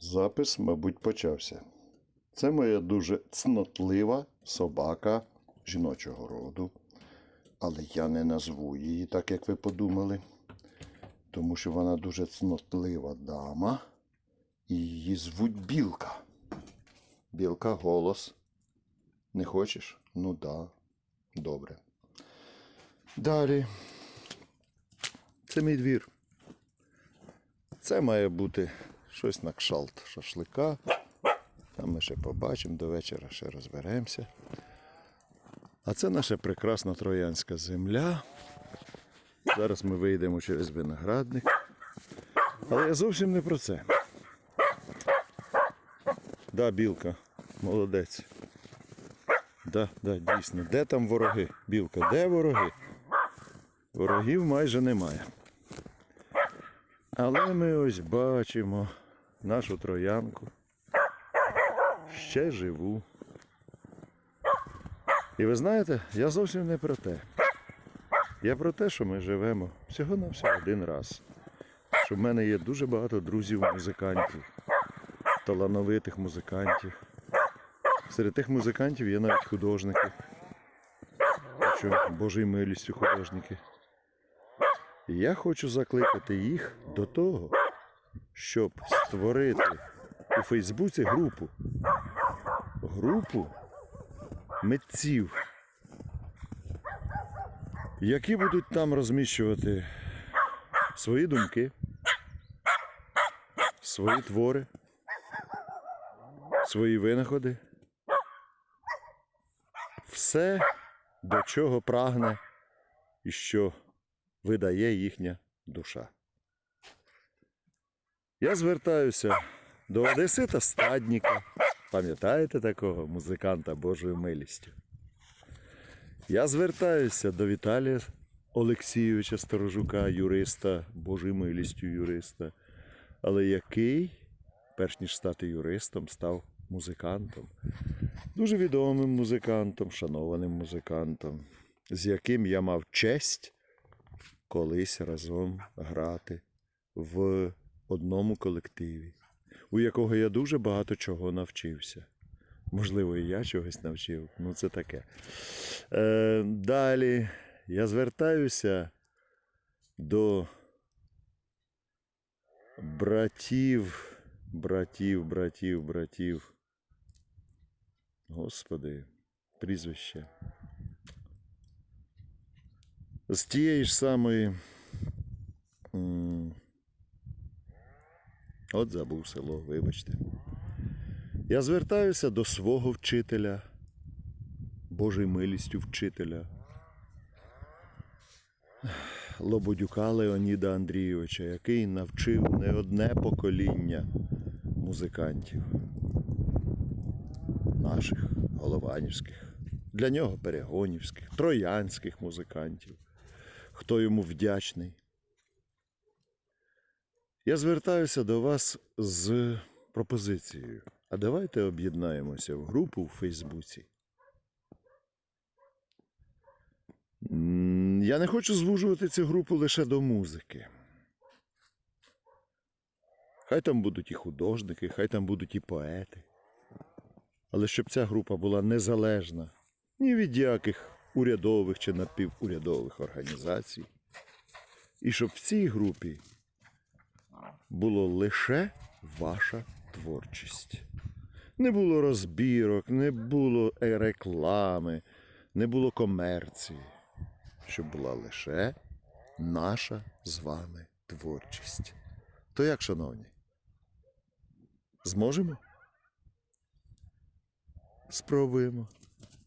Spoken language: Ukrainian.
Запис, мабуть, почався. Це моя дуже цнотлива собака жіночого роду. Але я не назву її так, як ви подумали. Тому що вона дуже цнотлива дама. І її звуть Білка. Білка, голос. Не хочеш? Ну да. Добре. Далі. Це мій двір. Це має бути щось на кшалт шашлика. Там ми ще побачимо, до вечора ще розберемося. А це наша прекрасна троянська земля. Зараз ми вийдемо через виноградник. Але я зовсім не про це. Да, білка, молодець. Да, да, дійсно. Де там вороги? Білка, де вороги? Ворогів майже немає. Але ми ось бачимо нашу троянку. Ще живу. І ви знаєте, я зовсім не про те. Я про те, що ми живемо всього на всього один раз. Що в мене є дуже багато друзів-музикантів, талановитих музикантів. Серед тих музикантів є навіть художники. Що Божою милістю художники. Я хочу закликати їх до того, щоб створити у Фейсбуці групу. Групу митців, які будуть там розміщувати свої думки, свої твори, свої винаходи. Все, до чого прагне і що видає їхня душа. Я звертаюся до Одесита Стадніка. Пам'ятаєте такого музиканта Божою милістю? Я звертаюся до Віталія Олексійовича Сторожука, юриста, Божою милістю юриста, але який, перш ніж стати юристом, став музикантом. Дуже відомим музикантом, шанованим музикантом, з яким я мав честь колись разом грати в одному колективі, у якого я дуже багато чого навчився. Можливо, і я чогось навчив, ну це таке. Е, далі я звертаюся до братів, братів, братів, братів. Господи, прізвище. З тієї ж самої. От забув село, вибачте. Я звертаюся до свого вчителя, Божою милістю вчителя. Лободюка Леоніда Андрійовича, який навчив не одне покоління музикантів наших голованівських, для нього перегонівських, троянських музикантів. Хто йому вдячний? Я звертаюся до вас з пропозицією. А давайте об'єднаємося в групу у Фейсбуці. Я не хочу звужувати цю групу лише до музики. Хай там будуть і художники, хай там будуть і поети. Але щоб ця група була незалежна ні від яких урядових чи напівурядових організацій. І щоб в цій групі було лише ваша творчість. Не було розбірок, не було реклами, не було комерції. Щоб була лише наша з вами творчість. То як, шановні? Зможемо? Спробуємо.